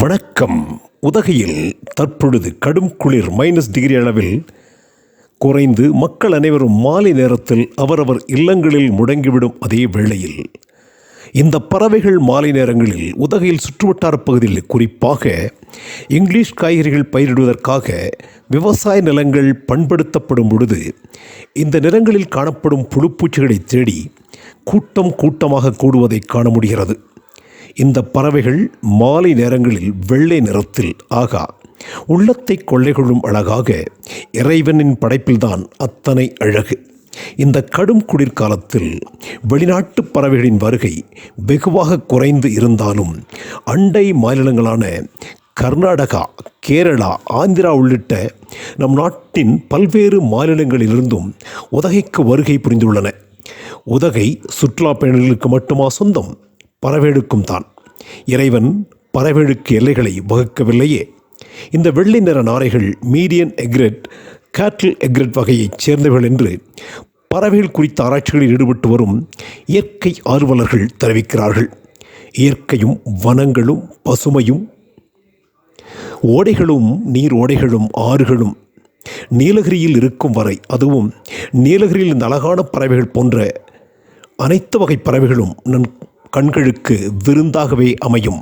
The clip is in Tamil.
வணக்கம். உதகையில் தற்பொழுது கடும் குளிர் மைனஸ் டிகிரி அளவில் குறைந்து மக்கள் அனைவரும் மாலை நேரத்தில் அவரவர் இல்லங்களில் முடங்கிவிடும் அதே வேளையில் இந்த பறவைகள் மாலை நேரங்களில் உதகையில் சுற்றுவட்டார பகுதியில் குறிப்பாக இங்கிலீஷ் காய்கறிகள் பயிரிடுவதற்காக விவசாய நிலங்கள் பண்படுத்தப்படும் பொழுது இந்த நிலங்களில் காணப்படும் புழுப்பூச்சிகளை தேடி கூட்டம் கூட்டமாக கூடுவதை காண முடிகிறது. இந்த பறவைகள் மாலை நேரங்களில் வெள்ளை நிறத்தில் ஆகா. உள்ளத்தை கொள்ளை கொள்ளும் அழகாக இறைவனின் படைப்பில்தான் அத்தனை அழகு. இந்த கடும் குளிர்காலத்தில் வெளிநாட்டு பறவைகளின் வருகை வெகுவாக குறைந்து இருந்தாலும் அண்டை மாநிலங்களான கர்நாடகா கேரளா ஆந்திரா உள்ளிட்ட நம் நாட்டின் பல்வேறு மாநிலங்களிலிருந்தும் உதகைக்கு வருகை புரிந்துள்ளன. உதகை சுற்றுலா பயணிகளுக்கு மட்டுமா சொந்தம்? பறவைகளுக்கும் தான். இறைவன் பறவைகளுக்கு எல்லைகளை வகுக்கவில்லையே. இந்த வெள்ளை நிற நாரைகள் மீடியன் எக்ரெட் கேட்டில் எக்ரெட் வகையைச் சேர்ந்தவர்கள் என்று பறவைகள் குறித்த ஆராய்ச்சிகளில் ஈடுபட்டு வரும் இயற்கை ஆர்வலர்கள் தெரிவிக்கிறார்கள். இயற்கையும் வனங்களும் பசுமையும் ஓடைகளும் நீர் ஓடைகளும் ஆறுகளும் நீலகிரியில் இருக்கும் வரை அதுவும் நீலகிரியில் இந்த அழகான பறவைகள் போன்ற அனைத்து வகை பறவைகளும் நம் கண்களுக்கு விருந்தாகவே அமையும்.